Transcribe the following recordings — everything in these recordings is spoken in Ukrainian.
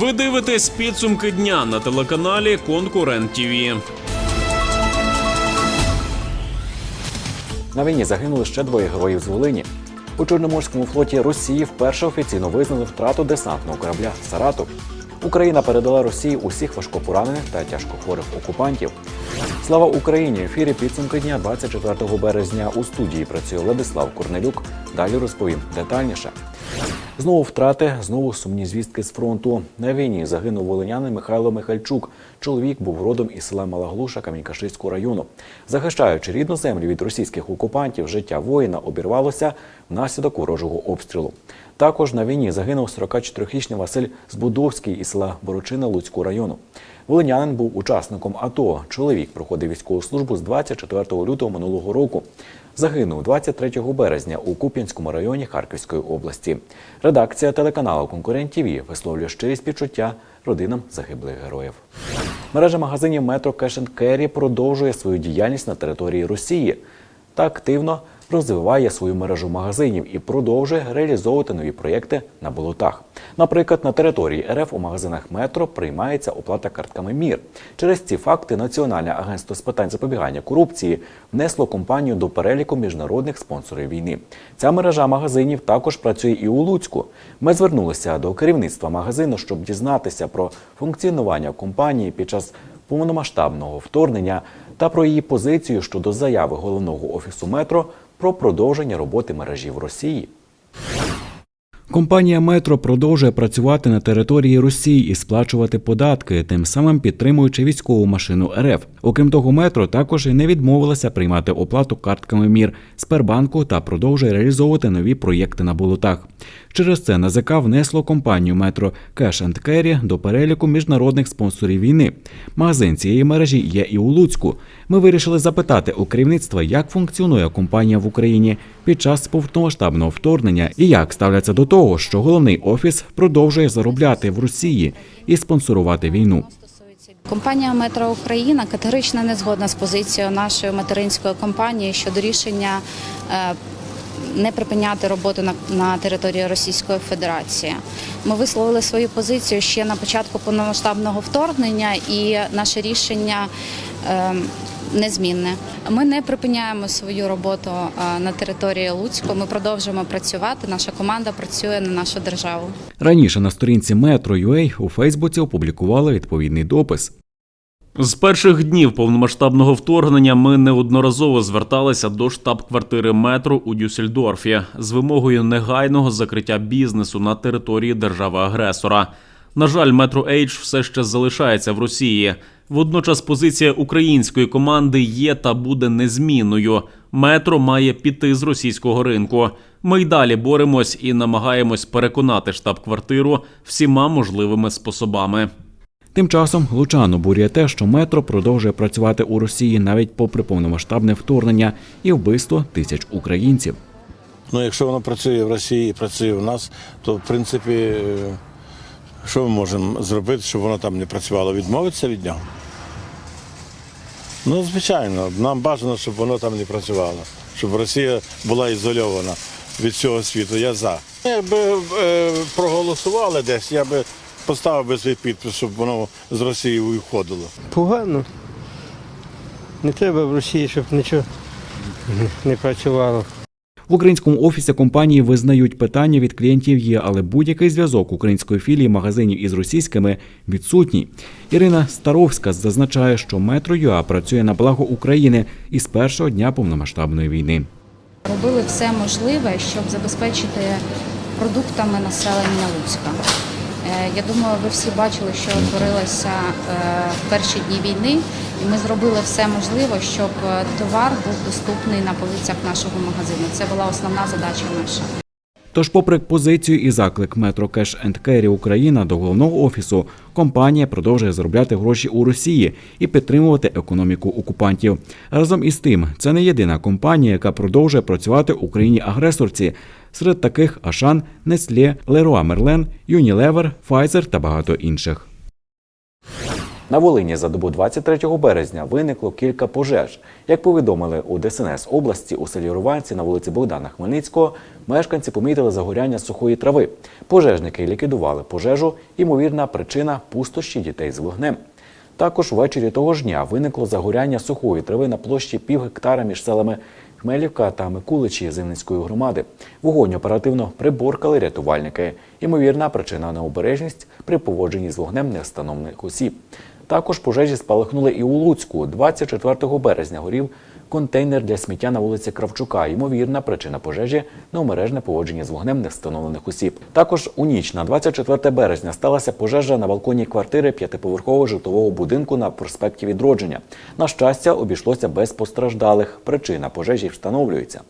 Ви дивитесь підсумки дня на телеканалі Конкурент ТІВІ. На війні загинули ще двоє героїв з Волині. У Чорноморському флоті Росії вперше офіційно визнали втрату десантного корабля Саратов. Україна передала Росії усіх важкопоранених та тяжкохворих окупантів. Слава Україні! В ефірі підсумки дня 24 березня у студії працює Владислав Корнелюк. Далі розповім детальніше. Знову втрати, знову сумні звістки з фронту. На війні загинув волинянин Михайло Михальчук. Чоловік був родом із села Малаглуша Камінькашиського району. Захищаючи рідну землю від російських окупантів, життя воїна обірвалося внаслідок ворожого обстрілу. Також на війні загинув 44-річний Василь Збудовський із села Борочина Луцького району. Волинянин був учасником АТО. Чоловік проходив військову службу з 24 лютого минулого року. Загинув 23 березня у Куп'янському районі Харківської області. Редакція телеканалу Конкурент ТІВІ висловлює щирі співчуття родинам загиблих героїв. Мережа магазинів Метро Cash Carry продовжує свою діяльність на території Росії та активно розвиває свою мережу магазинів і продовжує реалізовувати нові проєкти на болотах. Наприклад, на території РФ у магазинах метро приймається оплата картками МІР. Через ці факти Національне агентство з питань запобігання корупції внесло компанію до переліку міжнародних спонсорів війни. Ця мережа магазинів також працює і у Луцьку. Ми звернулися до керівництва магазину, щоб дізнатися про функціонування компанії під час повномасштабного вторгнення та про її позицію щодо заяви головного офісу метро про продовження роботи мережі в Росії. Компанія Метро продовжує працювати на території Росії і сплачувати податки, тим самим підтримуючи військову машину РФ. Окрім того, метро також і не відмовилася приймати оплату картками МІР Сбербанку та продовжує реалізовувати нові проєкти на болотах. Через це НАЗК внесло компанію Метро Cash and Carry до переліку міжнародних спонсорів війни. Магазин цієї мережі є і у Луцьку. Ми вирішили запитати у керівництва, як функціонує компанія в Україні під час повномасштабного вторгнення і як ставляться до того, що головний офіс продовжує заробляти в Росії і спонсорувати війну. Компанія Метро Україна категорично не згодна з позицією нашої материнської компанії щодо рішення е, не припиняти роботу на, на території Російської Федерації. Ми висловили свою позицію ще на початку повномасштабного вторгнення, і наше рішення е, незмінне. Ми не припиняємо свою роботу на території Луцьку. Ми продовжуємо працювати. Наша команда працює на нашу державу. Раніше на сторінці Metro.ua у Фейсбуці опублікували відповідний допис. З перших днів повномасштабного вторгнення ми неодноразово зверталися до штаб-квартири метро у Дюссельдорфі з вимогою негайного закриття бізнесу на території держави-агресора. На жаль, метро Ейдж все ще залишається в Росії. Водночас позиція української команди є та буде незмінною. Метро має піти з російського ринку. Ми й далі боремось і намагаємось переконати штаб-квартиру всіма можливими способами. Тим часом Лучан обурює те, що метро продовжує працювати у Росії навіть попри повномасштабне вторгнення і вбивство тисяч українців. Ну, якщо воно працює в Росії і працює в нас, то в принципі, е, що ми можемо зробити, щоб воно там не працювало? Відмовитися від нього? Ну, звичайно, нам бажано, щоб воно там не працювало, щоб Росія була ізольована від цього світу. Я за. Якби е, проголосували десь, я би поставив би свій підпис, щоб воно з Росії виходило. Погано. Не треба в Росії, щоб нічого не працювало. В українському офісі компанії визнають питання від клієнтів є, але будь-який зв'язок української філії магазинів із російськими відсутній. Ірина Старовська зазначає, що метро ЮА працює на благо України із першого дня повномасштабної війни. Робили все можливе, щоб забезпечити продуктами населення Луцька. Е, Я думаю, ви всі бачили, що творилося е, в перші дні війни, і ми зробили все можливе, щоб е, товар був доступний на полицях нашого магазину. Це була основна задача наша. Тож, попри позицію і заклик Metro Cash and Carry Україна до головного офісу, компанія продовжує заробляти гроші у Росії і підтримувати економіку окупантів. Разом із тим, це не єдина компанія, яка продовжує працювати в Україні агресорці. Серед таких Ашан, Nestlé, Leroy Merlin, Unilever, Pfizer та багато інших. На Волині за добу 23 березня виникло кілька пожеж. Як повідомили у ДСНС області у селі Руванці на вулиці Богдана Хмельницького, мешканці помітили загоряння сухої трави. Пожежники ліквідували пожежу. Ймовірна причина пустощі дітей з вогнем. Також ввечері того ж дня виникло загоряння сухої трави на площі пів гектара між селами Хмелівка та Микуличі Зимницької громади. Вогонь оперативно приборкали рятувальники. Ймовірна причина необережність при поводженні з вогнем невстановлених осіб. Також пожежі спалахнули і у Луцьку. 24 березня горів контейнер для сміття на вулиці Кравчука. Ймовірна причина пожежі неумережне поводження з вогнем невстановлених осіб. Також у ніч на 24 березня сталася пожежа на балконі квартири п'ятиповерхового житлового будинку на проспекті Відродження. На щастя, обійшлося без постраждалих. Причина пожежі встановлюється.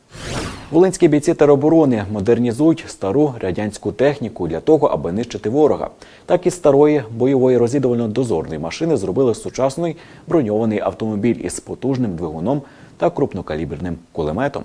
Волинські бійці тероборони модернізують стару радянську техніку для того, аби нищити ворога. Так із старої бойової розвідувально-дозорної машини зробили сучасний броньований автомобіль із потужним двигуном та крупнокаліберним кулеметом.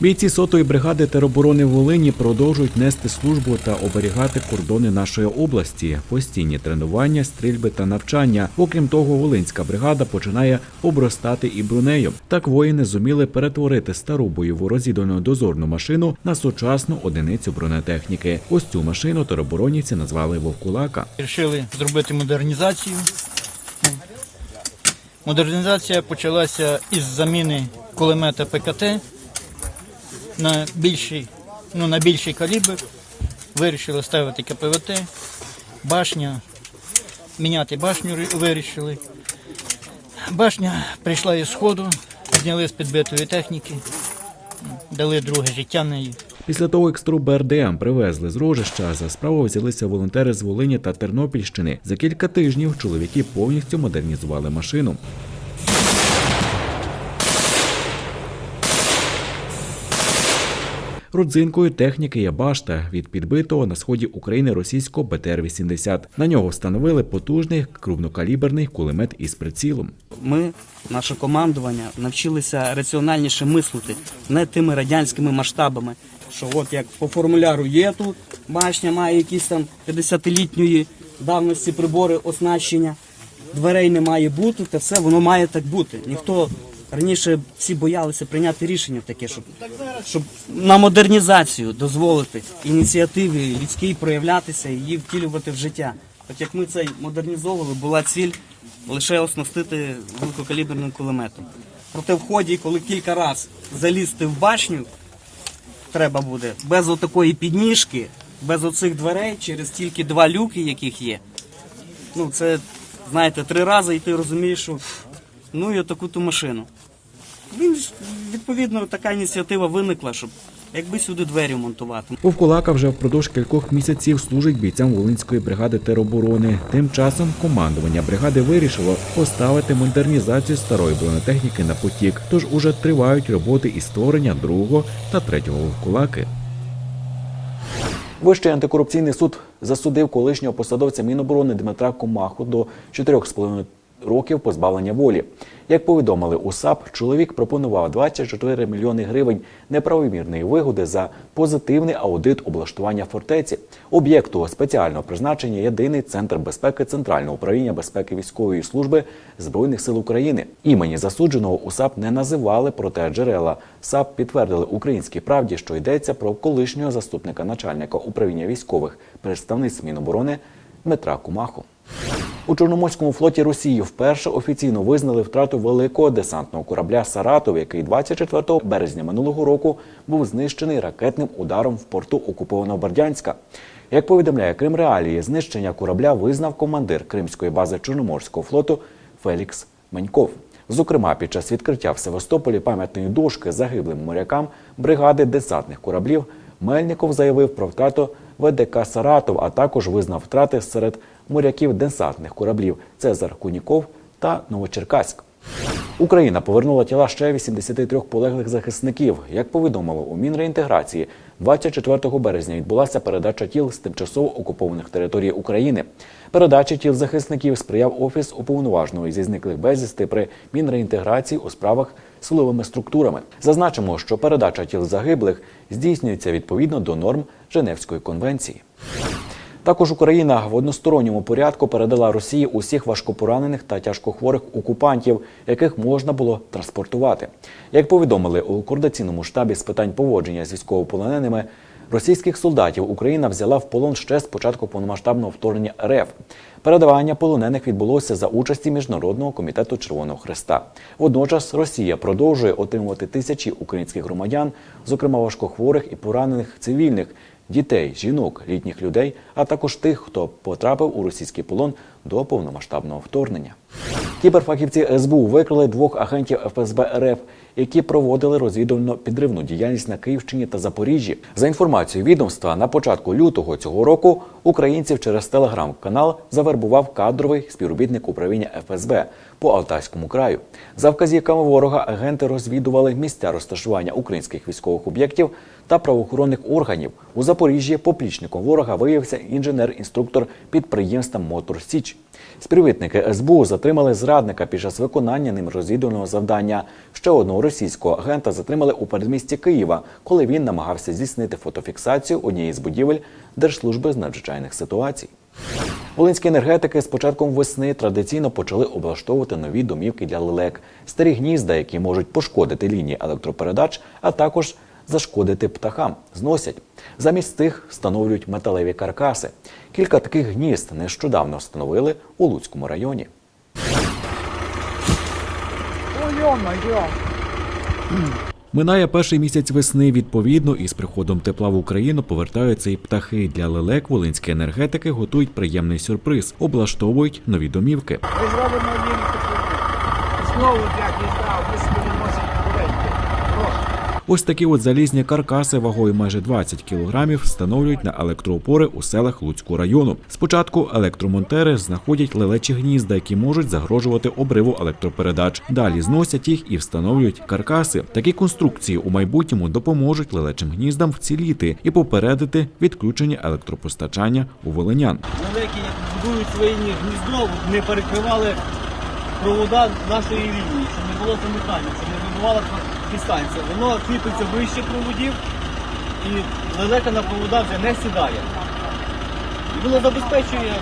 Бійці сотої бригади тероборони Волині продовжують нести службу та оберігати кордони нашої області, постійні тренування, стрільби та навчання. Окрім того, Волинська бригада починає обростати і бронею. Так воїни зуміли перетворити стару бойову розвідувальну дозорну машину на сучасну одиницю бронетехніки. Ось цю машину тероборонівці назвали Вовкулака. Вирішили зробити модернізацію. Модернізація почалася із заміни кулемета ПКТ на більший, ну, на більший калібр. Вирішили ставити КПВТ, башня, міняти башню вирішили. Башня прийшла із сходу, зняли з підбитої техніки, дали друге життя неї. Після того, як стру БРДМ привезли з рожища, за справу взялися волонтери з Волині та Тернопільщини. За кілька тижнів чоловіки повністю модернізували машину. Родзинкою техніки є башта від підбитого на сході України російського БТР-80. На нього встановили потужний крупнокаліберний кулемет із прицілом. ми, наше командування, навчилися раціональніше мислити, не тими радянськими масштабами. Що от як по формуляру є тут, башня має якісь там 50-літньої давності прибори оснащення, дверей не має бути, та все воно має так бути. Ніхто раніше всі боялися прийняти рішення таке, щоб, щоб на модернізацію дозволити ініціативі людській проявлятися і її втілювати в життя. От як ми цей модернізовували, була ціль лише оснастити великокаліберним кулеметом. Проте в ході, коли кілька разів залізти в башню, треба буде без отакої підніжки, без оцих дверей, через тільки два люки, яких є. Ну, це, знаєте, три рази, і ти розумієш, що ну і отаку ту машину. Він ж, відповідно, така ініціатива виникла, щоб якби сюди двері монтувати. Вовкулака вже впродовж кількох місяців служить бійцям Волинської бригади тероборони. Тим часом командування бригади вирішило поставити модернізацію старої бронетехніки на потік. Тож уже тривають роботи із створення другого та третього вовкулаки. Вищий антикорупційний суд засудив колишнього посадовця Міноборони Дмитра Комаху до 4,5 років позбавлення волі. Як повідомили у САП, чоловік пропонував 24 мільйони гривень неправомірної вигоди за позитивний аудит облаштування фортеці, об'єкту спеціального призначення єдиний центр безпеки Центрального управління безпеки військової служби збройних сил України. Імені засудженого у САП не називали, проте джерела САП підтвердили українській правді, що йдеться про колишнього заступника начальника управління військових представництв Міноборони Дмитра Кумаху. У Чорноморському флоті Росії вперше офіційно визнали втрату великого десантного корабля Саратов, який 24 березня минулого року був знищений ракетним ударом в порту окупованого Бердянська. Як повідомляє Крим Реалії, знищення корабля визнав командир Кримської бази Чорноморського флоту Фелікс Меньков. Зокрема, під час відкриття в Севастополі пам'ятної дошки загиблим морякам бригади десантних кораблів Мельников заявив про втрату ВДК Саратов, а також визнав втрати серед моряків десантних кораблів Цезар Куніков та Новочеркаськ. Україна повернула тіла ще 83 полеглих захисників. Як повідомило у Мінреінтеграції, 24 березня відбулася передача тіл з тимчасово окупованих територій України. Передачі тіл захисників сприяв офіс уповноваженого зі зниклих безвісти при мінреінтеграції у справах силовими структурами. Зазначимо, що передача тіл загиблих здійснюється відповідно до норм Женевської конвенції. Також Україна в односторонньому порядку передала Росії усіх важкопоранених та тяжкохворих окупантів, яких можна було транспортувати. Як повідомили у координаційному штабі з питань поводження з військовополоненими, російських солдатів Україна взяла в полон ще з початку повномасштабного вторгнення РФ. Передавання полонених відбулося за участі Міжнародного комітету Червоного Хреста. Водночас Росія продовжує отримувати тисячі українських громадян, зокрема важкохворих і поранених цивільних, дітей, жінок, літніх людей, а також тих, хто потрапив у російський полон до повномасштабного вторгнення. Кіберфахівці СБУ викрили двох агентів ФСБ РФ, які проводили розвідувально підривну діяльність на Київщині та Запоріжжі. За інформацією відомства, на початку лютого цього року українців через телеграм-канал завербував кадровий співробітник управління ФСБ по Алтайському краю. За вказівками ворога агенти розвідували місця розташування українських військових об'єктів та правоохоронних органів. У Запоріжжі поплічником ворога виявився інженер-інструктор підприємства Мотор Січ. Співробітники СБУ затримали зрадника під час виконання ним розвідувального завдання. Ще одного російського агента затримали у передмісті Києва, коли він намагався здійснити фотофіксацію однієї з будівель Держслужби з надзвичайних ситуацій. Волинські енергетики з початком весни традиційно почали облаштовувати нові домівки для лелек, старі гнізда, які можуть пошкодити лінії електропередач, а також зашкодити птахам. Зносять. Замість цих встановлюють металеві каркаси. Кілька таких гнізд нещодавно встановили у Луцькому районі. Минає перший місяць весни. Відповідно, із приходом тепла в Україну повертаються і птахи. Для лелек волинські енергетики готують приємний сюрприз, облаштовують нові домівки. Ми зробимо їм знову для гнізда, Ось такі от залізні каркаси вагою майже 20 кілограмів встановлюють на електроопори у селах Луцького району. Спочатку електромонтери знаходять лелечі гнізда, які можуть загрожувати обриву електропередач. Далі зносять їх і встановлюють каркаси. Такі конструкції у майбутньому допоможуть лелечим гніздам вціліти і попередити відключення електропостачання у волинян. Великі будують своє гніздо, не перекривали провода нашої лінії, щоб не було замикання, щоб не вибивала підстанція. Воно кріпиться вище проводів і лелека на провода вже не сідає. І воно забезпечує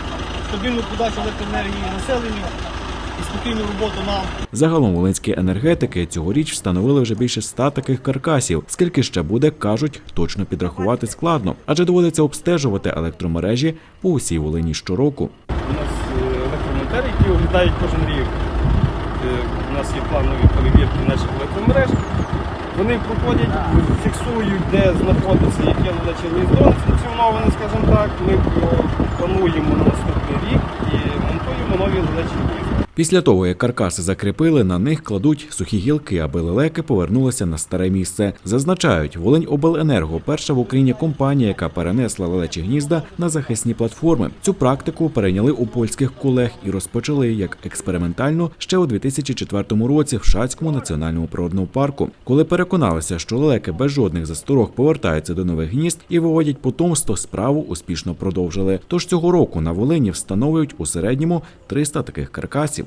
стабільну подачу електроенергії населенню і спокійну роботу нам. Загалом волинські енергетики цьогоріч встановили вже більше ста таких каркасів. Скільки ще буде, кажуть, точно підрахувати складно, адже доводиться обстежувати електромережі по усій Волині щороку. У нас е, електромонтери, які оглядають кожен рік. Е, У нас є планові перевірки наших електромереж. Вони проходять, фіксують, де знаходиться яке ледаче гніздо несанкціоноване, скажімо так. Ми про- плануємо на наступний рік і монтуємо нові ледачі гнізда. Після того, як каркаси закріпили, на них кладуть сухі гілки, аби лелеки повернулися на старе місце. Зазначають, Волиньобленерго перша в Україні компанія, яка перенесла лелечі гнізда на захисні платформи. Цю практику перейняли у польських колег і розпочали як експериментальну ще у 2004 році в Шацькому національному природному парку. Коли переконалися, що лелеки без жодних засторог повертаються до нових гнізд і виводять потомство, справу успішно продовжили. Тож цього року на Волині встановлюють у середньому 300 таких каркасів.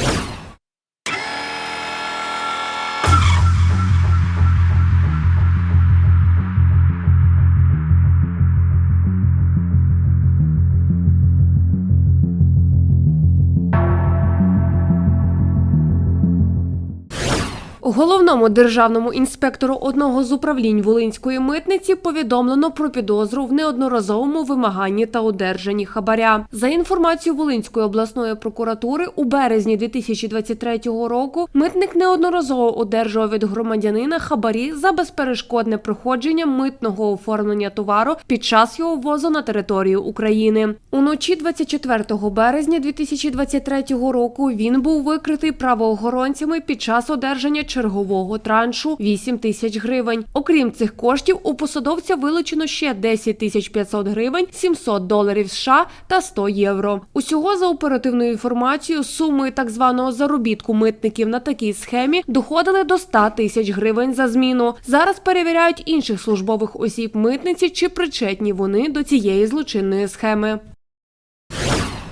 Головному державному інспектору одного з управлінь Волинської митниці повідомлено про підозру в неодноразовому вимаганні та одержанні хабаря. За інформацією Волинської обласної прокуратури, у березні 2023 року митник неодноразово одержував від громадянина хабарі за безперешкодне проходження митного оформлення товару під час його ввозу на територію України. Уночі 24 березня 2023 року він був викритий правоохоронцями під час одержання чергового траншу 8 тисяч гривень. Окрім цих коштів, у посадовця вилучено ще 10 тисяч 500 гривень, 700 доларів США та 100 євро. Усього за оперативною інформацією, суми так званого заробітку митників на такій схемі доходили до 100 тисяч гривень за зміну. Зараз перевіряють інших службових осіб митниці, чи причетні вони до цієї злочинної схеми.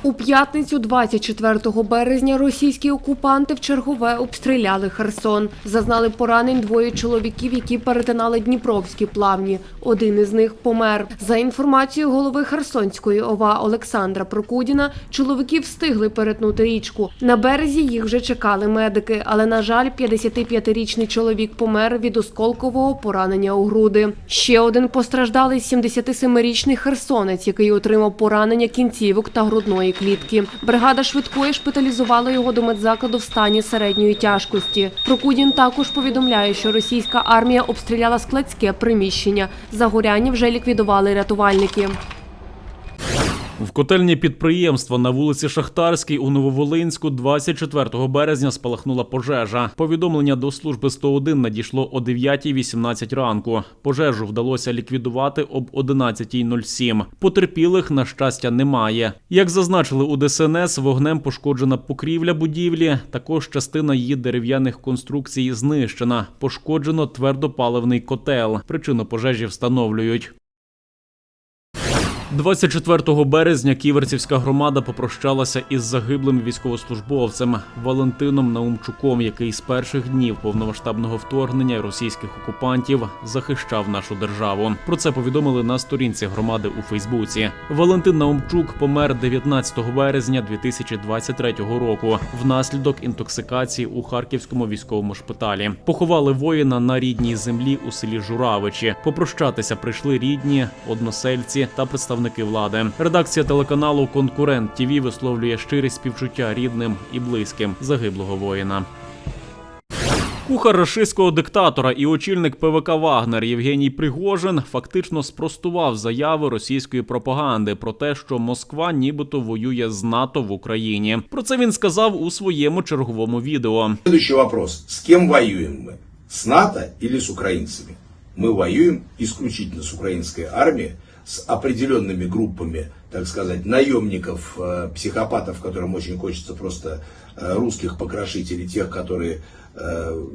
У п'ятницю, 24 березня, російські окупанти в чергове обстріляли Херсон. Зазнали поранень двоє чоловіків, які перетинали Дніпровські плавні. Один із них помер. За інформацією голови Херсонської ОВА Олександра Прокудіна, чоловіки встигли перетнути річку. На березі їх вже чекали медики, але на жаль, 55-річний чоловік помер від осколкового поранення у груди. Ще один постраждалий 77-річний херсонець, який отримав поранення кінцівок та грудної клітки. Бригада швидкої шпиталізувала його до медзакладу в стані середньої тяжкості. Прокудін також повідомляє, що російська армія обстріляла складське приміщення. Загоряння вже ліквідували рятувальники. В котельні підприємства на вулиці Шахтарській у Нововолинську 24 березня спалахнула пожежа. Повідомлення до служби 101 надійшло о 9.18 ранку. Пожежу вдалося ліквідувати об 11.07. Потерпілих, на щастя, немає. Як зазначили у ДСНС, вогнем пошкоджена покрівля будівлі. Також частина її дерев'яних конструкцій знищена. Пошкоджено твердопаливний котел. Причину пожежі встановлюють. 24 березня ківерцівська громада попрощалася із загиблим військовослужбовцем Валентином Наумчуком, який з перших днів повномасштабного вторгнення російських окупантів захищав нашу державу. Про це повідомили на сторінці громади у Фейсбуці. Валентин Наумчук помер 19 березня 2023 року внаслідок інтоксикації у харківському військовому шпиталі. Поховали воїна на рідній землі у селі Журавичі. Попрощатися прийшли рідні, односельці та представники влади. Редакція телеканалу Конкурент ТІВІ висловлює щирі співчуття рідним і близьким загиблого воїна. Кухар рашистського диктатора і очільник ПВК Вагнер Євгеній Пригожин фактично спростував заяви російської пропаганди про те, що Москва нібито воює з НАТО в Україні. Про це він сказав у своєму черговому відео. Следующий вопрос. С кем воюем мы? С НАТО или с украинцами? Мы воюем исключительно с украинской армией, с определенными группами, так сказать, наемников, э, психопатов, которым очень хочется просто э, русских покрошить, или тех, которые э,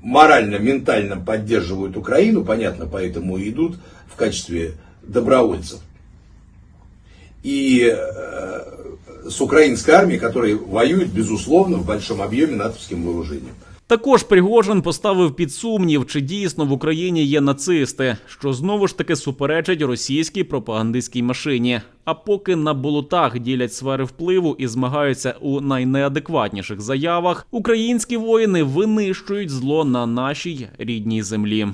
морально, ментально поддерживают Украину, понятно, поэтому и идут в качестве добровольцев. И с украинской армией, которая воюет, безусловно, в большом объеме натовским вооружением. Також Пригожин поставив під сумнів, чи дійсно в Україні є нацисти, що знову ж таки суперечить російській пропагандистській машині. А поки на болотах ділять сфери впливу і змагаються у найнеадекватніших заявах, українські воїни винищують зло на нашій рідній землі.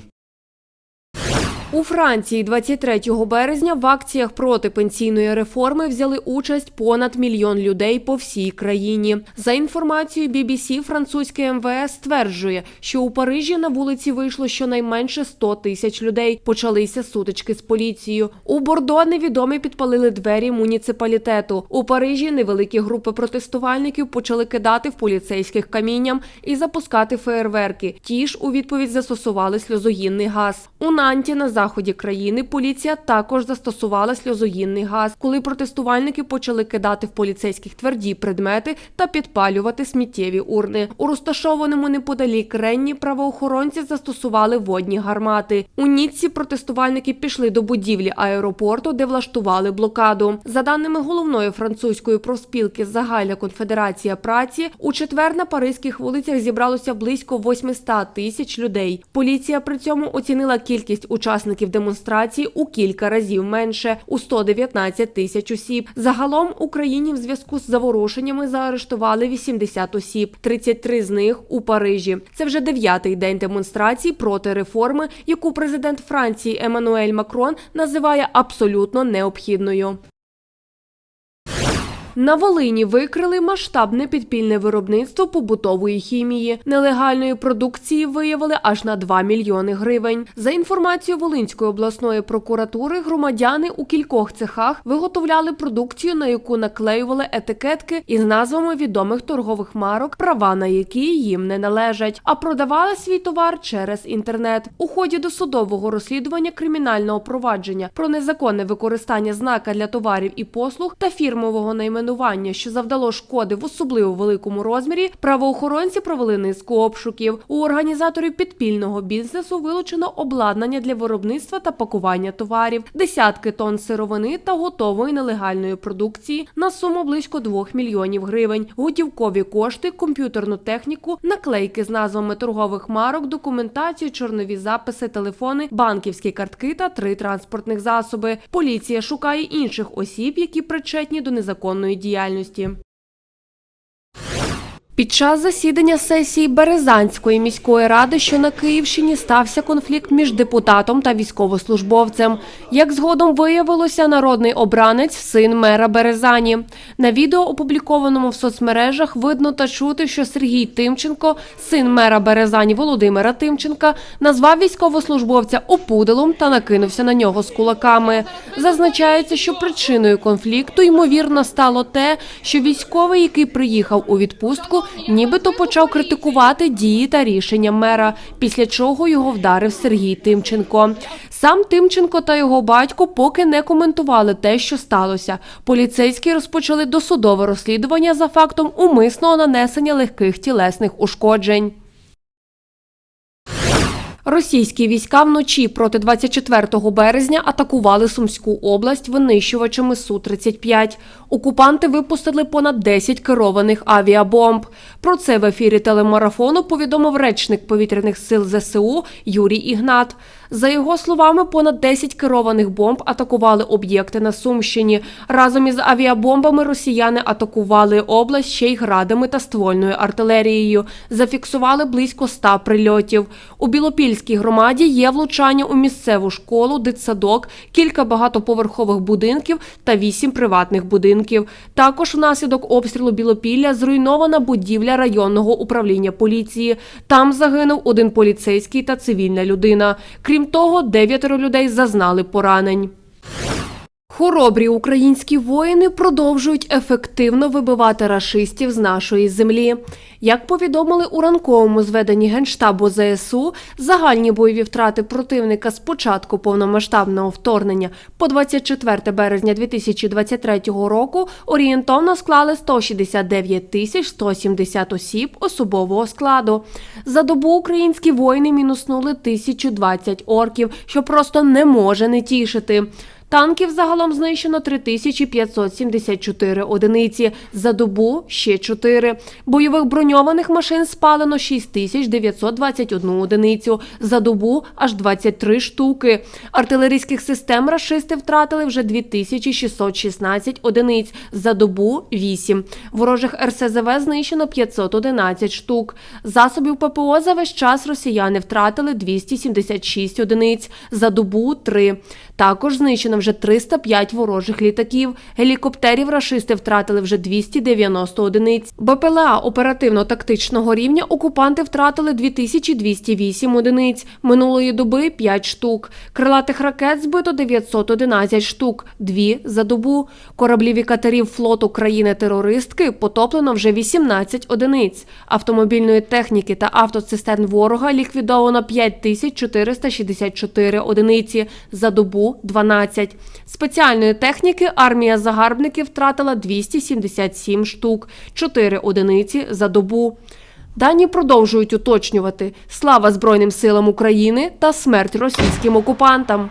У Франції 23 березня в акціях проти пенсійної реформи взяли участь понад мільйон людей по всій країні. За інформацією BBC, французьке МВС стверджує, що у Парижі на вулиці вийшло щонайменше 100 тисяч людей. Почалися сутички з поліцією. У Бордо невідомі підпалили двері муніципалітету. У Парижі невеликі групи протестувальників почали кидати в поліцейських камінням і запускати феєрверки. Ті ж у відповідь застосували сльозогінний газ. У Нанті на заході країни поліція також застосувала сльозогінний газ, коли протестувальники почали кидати в поліцейських тверді предмети та підпалювати сміттєві урни. У розташованому неподалік Ренні правоохоронці застосували водні гармати. У Ніцці протестувальники пішли до будівлі аеропорту, де влаштували блокаду. За даними головної французької профспілки Загальна конфедерація праці, у четвер на паризьких вулицях зібралося близько 800 тисяч людей. Поліція при цьому оцінила кількість учасників демонстрації у кілька разів менше у 119 тисяч осіб. Загалом Україні в зв'язку з заворушеннями заарештували 80 осіб, 33 з них у Парижі. Це вже дев'ятий день демонстрацій проти реформи, яку президент Франції Еммануель Макрон називає абсолютно необхідною. На Волині викрили масштабне підпільне виробництво побутової хімії. Нелегальної продукції виявили аж на 2 мільйони гривень. За інформацією Волинської обласної прокуратури, громадяни у кількох цехах виготовляли продукцію, на яку наклеювали етикетки із назвами відомих торгових марок, права на які їм не належать, а продавали свій товар через інтернет. У ході досудового розслідування кримінального провадження про незаконне використання знака для товарів і послуг та фірмового найменування найменування, що завдало шкоди в особливо великому розмірі, правоохоронці провели низку обшуків. У організаторів підпільного бізнесу вилучено обладнання для виробництва та пакування товарів, десятки тонн сировини та готової нелегальної продукції на суму близько 2 мільйонів гривень, готівкові кошти, комп'ютерну техніку, наклейки з назвами торгових марок, документацію, чорнові записи, телефони, банківські картки та три транспортних засоби. Поліція шукає інших осіб, які причетні до незаконної діяльності. Під час засідання сесії Березанської міської ради, що на Київщині, стався конфлікт між депутатом та військовослужбовцем. Як згодом виявилося, народний обранець син мера Березані. На відео, опублікованому в соцмережах, видно та чути, що Сергій Тимченко, син мера Березані Володимира Тимченка, назвав військовослужбовця опудалом та накинувся на нього з кулаками. Зазначається, що причиною конфлікту ймовірно стало те, що військовий, який приїхав у відпустку, нібито почав критикувати дії та рішення мера, після чого його вдарив Сергій Тимченко. Сам Тимченко та його батько поки не коментували те, що сталося. Поліцейські розпочали досудове розслідування за фактом умисного нанесення легких тілесних ушкоджень. Російські війська вночі проти 24 березня атакували Сумську область винищувачами Су-35. Окупанти випустили понад 10 керованих авіабомб. Про це в ефірі телемарафону повідомив речник повітряних сил ЗСУ Юрій Ігнат. За його словами, понад 10 керованих бомб атакували об'єкти на Сумщині. Разом із авіабомбами росіяни атакували область ще й градами та ствольною артилерією. Зафіксували близько 100 прильотів. У Білопільській громаді є влучання у місцеву школу, дитсадок, кілька багатоповерхових будинків та вісім приватних будинків. Також внаслідок обстрілу Білопілля зруйнована будівля районного управління поліції. Там загинув один поліцейський та цивільна людина. Крім того, дев'ятеро людей зазнали поранень. Хоробрі українські воїни продовжують ефективно вибивати рашистів з нашої землі. Як повідомили у ранковому зведенні Генштабу ЗСУ, загальні бойові втрати противника з початку повномасштабного вторгнення по 24 березня 2023 року орієнтовно склали 169 тисяч 170 осіб особового складу. За добу українські воїни мінуснули 1020 орків, що просто не може не тішити. Танків загалом знищено 3574 одиниці, за добу ще 4. Бойових броньованих машин спалено 6921 одиницю, за добу аж 23 штуки. Артилерійських систем рашисти втратили вже 2616 одиниць, за добу 8. Ворожих РСЗВ знищено 511 штук. Засобів ППО за весь час росіяни втратили 276 одиниць, за добу 3. Також знищено вже 305 ворожих літаків. Гелікоптерів рашисти втратили вже 290 одиниць. БПЛА оперативно-тактичного рівня окупанти втратили 2208 одиниць. Минулої доби 5 штук. Крилатих ракет збито 911 штук, 2 за добу. Кораблів і катерів флоту країни-терористки потоплено вже 18 одиниць. Автомобільної техніки та автоцистерн ворога ліквідовано 5464 одиниці. За добу 12. Спеціальної техніки армія загарбників втратила 277 штук, 4 одиниці за добу. Дані продовжують уточнювати слава Збройним силам України та смерть російським окупантам.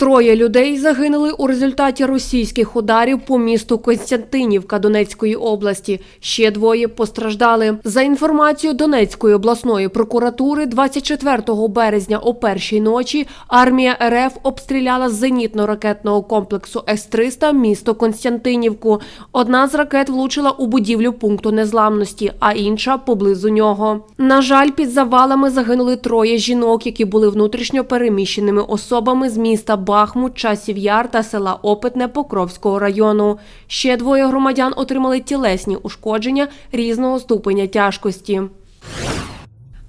Троє людей загинули у результаті російських ударів по місту Константинівка Донецької області. Ще двоє постраждали. За інформацією Донецької обласної прокуратури, 24 березня о першій ночі армія РФ обстріляла з зенітно-ракетного комплексу С-300 місто Константинівку. Одна з ракет влучила у будівлю пункту незламності, а інша поблизу нього. На жаль, під завалами загинули троє жінок, які були внутрішньо переміщеними особами з міста Бахмут, Часів Яр та села Опитне Покровського району. Ще двоє громадян отримали тілесні ушкодження різного ступеня тяжкості.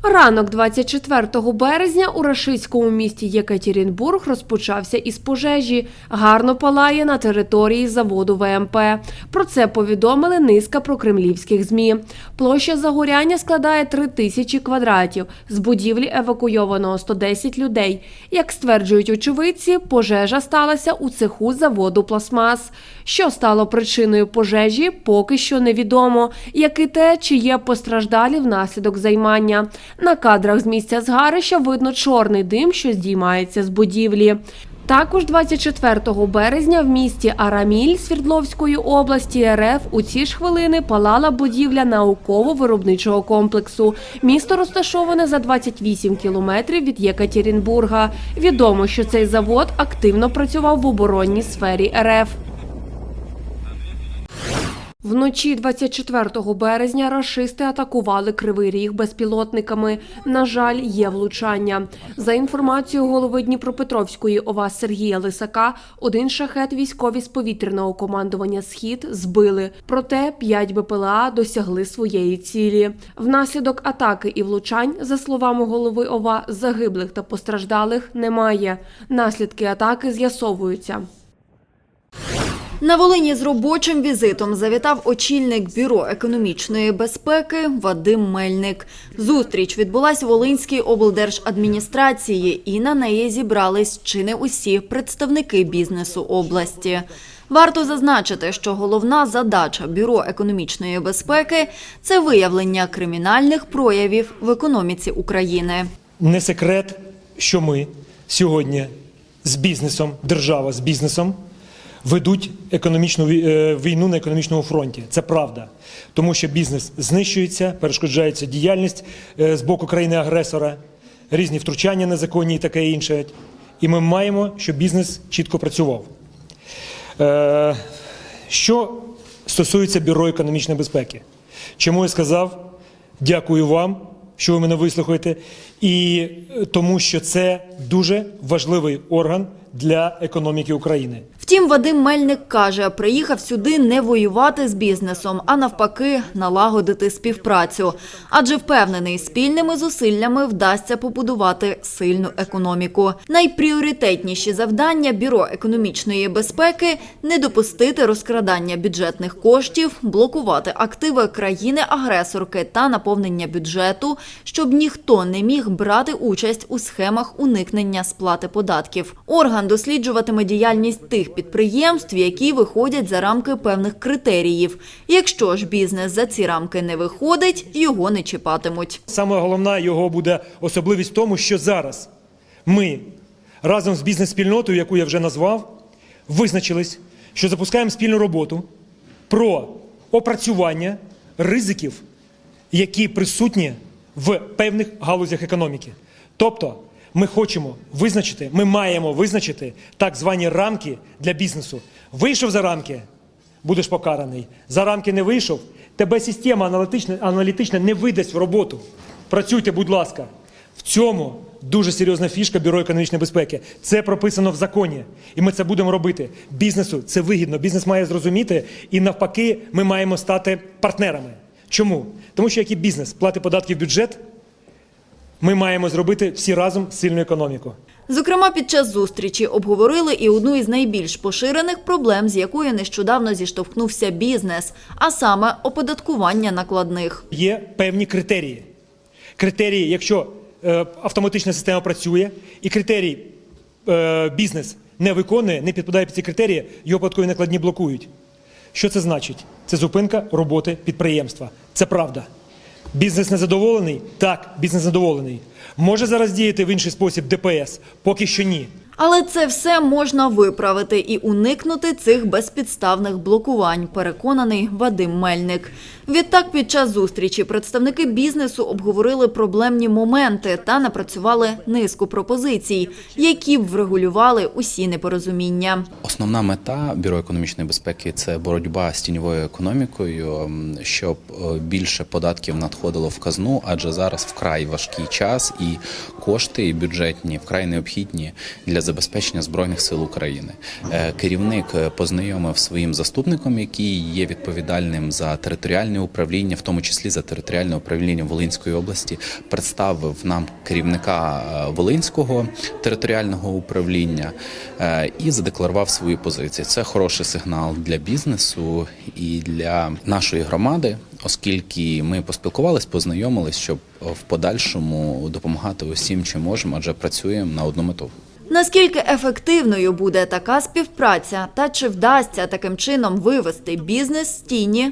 Ранок 24 березня у рашистському місті Єкатерінбург розпочався із пожежі. Гарно палає на території заводу ВМП. Про це повідомили низка прокремлівських ЗМІ. Площа загоряння складає 3 тисячі квадратів. З будівлі евакуйовано 110 людей. Як стверджують очевидці, пожежа сталася у цеху заводу пластмас. Що стало причиною пожежі, поки що невідомо, як і те, чи є постраждалі внаслідок займання. На кадрах з місця згарища видно чорний дим, що здіймається з будівлі. Також 24 березня в місті Араміль Свердловської області РФ у ці ж хвилини палала будівля науково-виробничого комплексу. Місто розташоване за 28 кілометрів від Єкатерінбурга. Відомо, що цей завод активно працював в оборонній сфері РФ. Вночі 24 березня рашисти атакували Кривий Ріг безпілотниками. На жаль, є влучання. За інформацією голови Дніпропетровської ОВА Сергія Лисака, один шахет військові з повітряного командування Схід збили. Проте 5 БПЛА досягли своєї цілі. Внаслідок атаки і влучань, за словами голови ОВА, загиблих та постраждалих немає. Наслідки атаки з'ясовуються. На Волині з робочим візитом завітав очільник Бюро економічної безпеки Вадим Мельник. Зустріч відбулась у Волинській облдержадміністрації, і на неї зібрались чи не усі представники бізнесу області. Варто зазначити, що головна задача Бюро економічної безпеки це виявлення кримінальних проявів в економіці України. Не секрет, що ми сьогодні з бізнесом, держава з бізнесом ведуть економічну е, війну на економічному фронті. Це правда. Тому що бізнес знищується, перешкоджається діяльність е, з боку країни-агресора, різні втручання незаконні і таке інше. І ми маємо, щоб бізнес чітко працював. Е, Що стосується Бюро економічної безпеки, чому я сказав дякую вам, що ви мене вислухаєте, і тому, що це дуже важливий орган для економіки України. Втім, Вадим Мельник каже, приїхав сюди не воювати з бізнесом, а навпаки, налагодити співпрацю. Адже впевнений, спільними зусиллями вдасться побудувати сильну економіку. Найпріоритетніші завдання Бюро економічної безпеки не допустити розкрадання бюджетних коштів, блокувати активи країни-агресорки та наповнення бюджету, щоб ніхто не міг брати участь у схемах уникнення сплати податків. Орган досліджуватиме діяльність тих підприємств, які виходять за рамки певних критеріїв. Якщо ж бізнес за ці рамки не виходить, його не чіпатимуть. Саме головна його буде особливість в тому, що зараз ми разом з бізнес-спільнотою, яку я вже назвав, визначились, що запускаємо спільну роботу про опрацювання ризиків, які присутні в певних галузях економіки. Тобто, ми хочемо визначити, ми маємо визначити так звані рамки для бізнесу. Вийшов за рамки, будеш покараний. За рамки не вийшов, тебе система аналітична, аналітична не видасть в роботу. Працюйте, будь ласка. В цьому дуже серйозна фішка Бюро економічної безпеки. Це прописано в законі, і ми це будемо робити. Бізнесу це вигідно. Бізнес має зрозуміти, і навпаки, ми маємо стати партнерами. Чому? Тому що як і бізнес платить податки в бюджет, ми маємо зробити всі разом сильну економіку. Зокрема, під час зустрічі обговорили і одну із найбільш поширених проблем, з якою нещодавно зіштовхнувся бізнес, а саме оподаткування накладних. Є певні критерії. Критерії, якщо е, автоматична система працює, і критерій е, бізнес не виконує, не підпадає під ці критерії, його податкові накладні блокують. Що це значить? Це зупинка роботи підприємства. Це правда. Бізнес незадоволений? Так, бізнес задоволений. Може зараз діяти в інший спосіб ДПС? Поки що ні. Але це все можна виправити і уникнути цих безпідставних блокувань, переконаний Вадим Мельник. Відтак, під час зустрічі представники бізнесу обговорили проблемні моменти та напрацювали низку пропозицій, які б врегулювали усі непорозуміння. Основна мета бюро економічної безпеки це боротьба з тіньовою економікою, щоб е, більше податків надходило в казну, адже зараз вкрай важкий час і кошти бюджетні вкрай необхідні для забезпечення збройних сил України. Е, Керівник е, познайомив своїм заступником, який є відповідальним за територіальне управління, в тому числі за територіальне управління Волинської області, представив нам керівника е, Волинського територіального управління е, і задекларував свої позиції. Це хороший сигнал для бізнесу і для нашої громади, оскільки ми поспілкувались, познайомились, щоб в подальшому допомагати усім, чим можемо, адже працюємо на одну мету. Наскільки ефективною буде така співпраця та чи вдасться таким чином вивести бізнес з тіні,